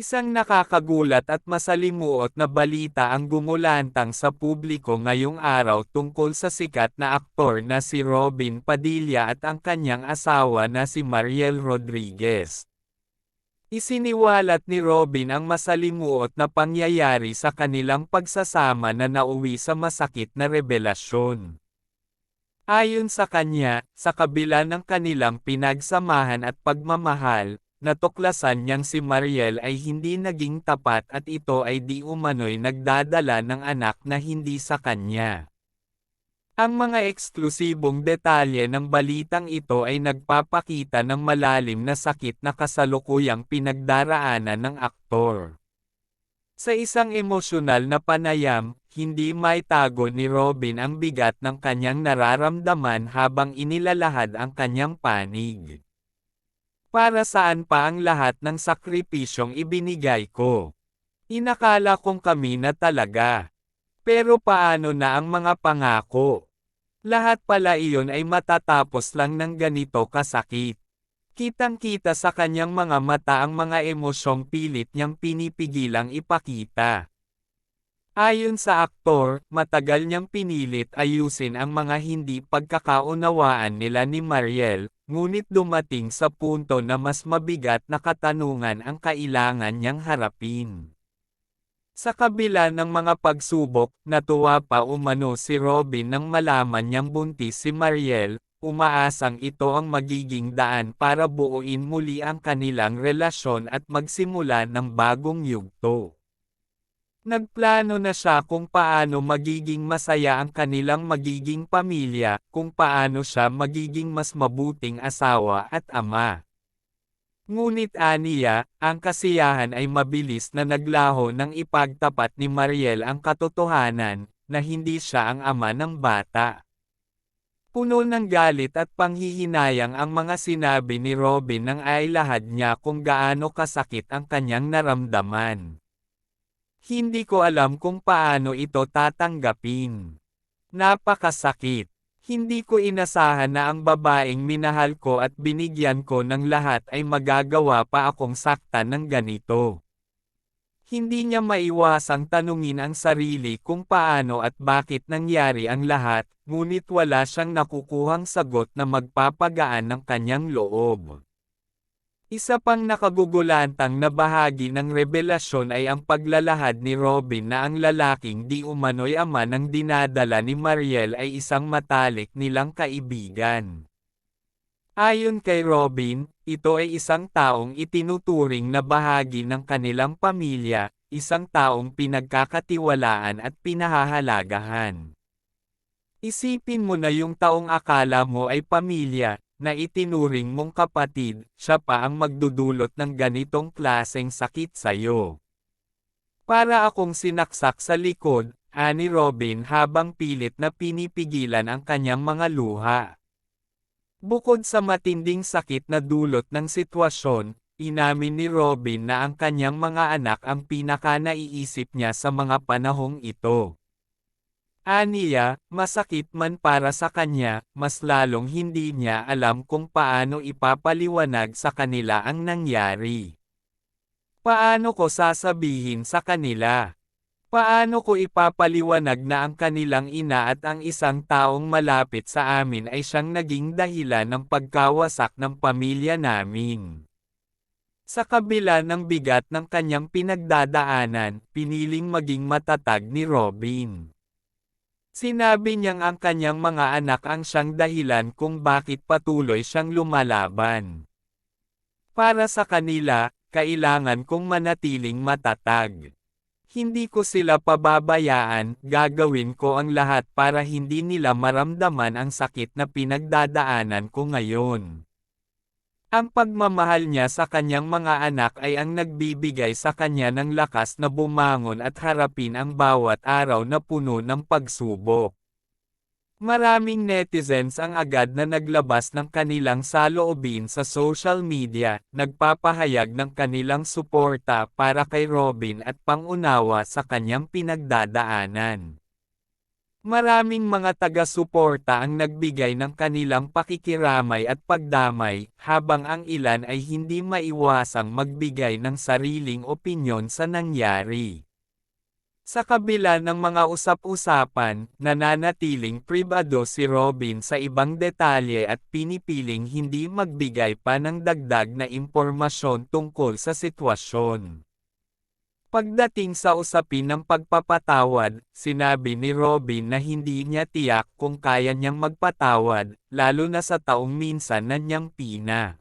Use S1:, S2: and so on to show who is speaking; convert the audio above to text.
S1: Isang nakakagulat at masalimuot na balita ang gumulantang sa publiko ngayong araw tungkol sa sikat na aktor na si Robin Padilla at ang kanyang asawa na si Mariel Rodriguez. Isiniwalat ni Robin ang masalimuot na pangyayari sa kanilang pagsasama na nauwi sa masakit na revelasyon. Ayon sa kanya, sa kabila ng kanilang pinagsamahan at pagmamahal, natuklasan niyang si Mariel ay hindi naging tapat at ito ay di umano'y nagdadala ng anak na hindi sa kanya. Ang mga eksklusibong detalye ng balitang ito ay nagpapakita ng malalim na sakit na kasalukuyang pinagdaraanan ng aktor. Sa isang emosyonal na panayam, hindi maitago ni Robin ang bigat ng kanyang nararamdaman habang inilalahad ang kanyang panig. Para saan pa ang lahat ng sakripisyong ibinigay ko? Inakala kong kami na talaga. Pero paano na ang mga pangako? Lahat pala iyon ay matatapos lang ng ganito kasakit. Kitang-kita sa kanyang mga mata ang mga emosyong pilit niyang pinipigilang ipakita. Ayon sa aktor, matagal niyang pinilit ayusin ang mga hindi pagkakaunawaan nila ni Mariel, ngunit dumating sa punto na mas mabigat na katanungan ang kailangan niyang harapin. Sa kabila ng mga pagsubok, natuwa pa umano si Robin nang malaman niyang buntis si Mariel, umaasang ito ang magiging daan para buuin muli ang kanilang relasyon at magsimula ng bagong yugto. Nagplano na siya kung paano magiging masaya ang kanilang magiging pamilya, kung paano siya magiging mas mabuting asawa at ama. Ngunit aniya, ang kasiyahan ay mabilis na naglaho nang ipagtapat ni Mariel ang katotohanan, na hindi siya ang ama ng bata. Puno ng galit at panghihinayang ang mga sinabi ni Robin nang ay lahad niya kung gaano kasakit ang kanyang naramdaman. Hindi ko alam kung paano ito tatanggapin. Napakasakit. Hindi ko inasahan na ang babaeng minahal ko at binigyan ko ng lahat ay magagawa pa akong saktan ng ganito. Hindi niya maiwasang tanungin ang sarili kung paano at bakit nangyari ang lahat, ngunit wala siyang nakukuhang sagot na magpapagaan ng kanyang loob. Isa pang nakagugulantang na bahagi ng revelasyon ay ang paglalahad ni Robin na ang lalaking di umano'y ama ng dinadala ni Mariel ay isang matalik nilang kaibigan. Ayon kay Robin, ito ay isang taong itinuturing na bahagi ng kanilang pamilya, isang taong pinagkakatiwalaan at pinahahalagahan. Isipin mo na yung taong akala mo ay pamilya, na itinuring mong kapatid, siya pa ang magdudulot ng ganitong klaseng sakit sa'yo. Para akong sinaksak sa likod, ani Robin habang pilit na pinipigilan ang kanyang mga luha. Bukod sa matinding sakit na dulot ng sitwasyon, inamin ni Robin na ang kanyang mga anak ang pinaka naiisip niya sa mga panahong ito. Aniya, masakit man para sa kanya, mas lalong hindi niya alam kung paano ipapaliwanag sa kanila ang nangyari. Paano ko sasabihin sa kanila? Paano ko ipapaliwanag na ang kanilang ina at ang isang taong malapit sa amin ay siyang naging dahilan ng pagkawasak ng pamilya namin? Sa kabila ng bigat ng kanyang pinagdadaanan, piniling maging matatag ni Robin. Sinabi niyang ang kanyang mga anak ang siyang dahilan kung bakit patuloy siyang lumalaban. Para sa kanila, kailangan kong manatiling matatag. Hindi ko sila pababayaan, gagawin ko ang lahat para hindi nila maramdaman ang sakit na pinagdadaanan ko ngayon. Ang pagmamahal niya sa kanyang mga anak ay ang nagbibigay sa kanya ng lakas na bumangon at harapin ang bawat araw na puno ng pagsubok. Maraming netizens ang agad na naglabas ng kanilang saloobin sa social media, nagpapahayag ng kanilang suporta para kay Robin at pangunawa sa kanyang pinagdadaanan. Maraming mga taga-suporta ang nagbigay ng kanilang pakikiramay at pagdamay, habang ang ilan ay hindi maiwasang magbigay ng sariling opinyon sa nangyari. Sa kabila ng mga usap-usapan, nananatiling pribado si Robin sa ibang detalye at pinipiling hindi magbigay pa ng dagdag na impormasyon tungkol sa sitwasyon. Pagdating sa usapin ng pagpapatawad, sinabi ni Robin na hindi niya tiyak kung kaya niyang magpatawad, lalo na sa taong minsan na niyang pina.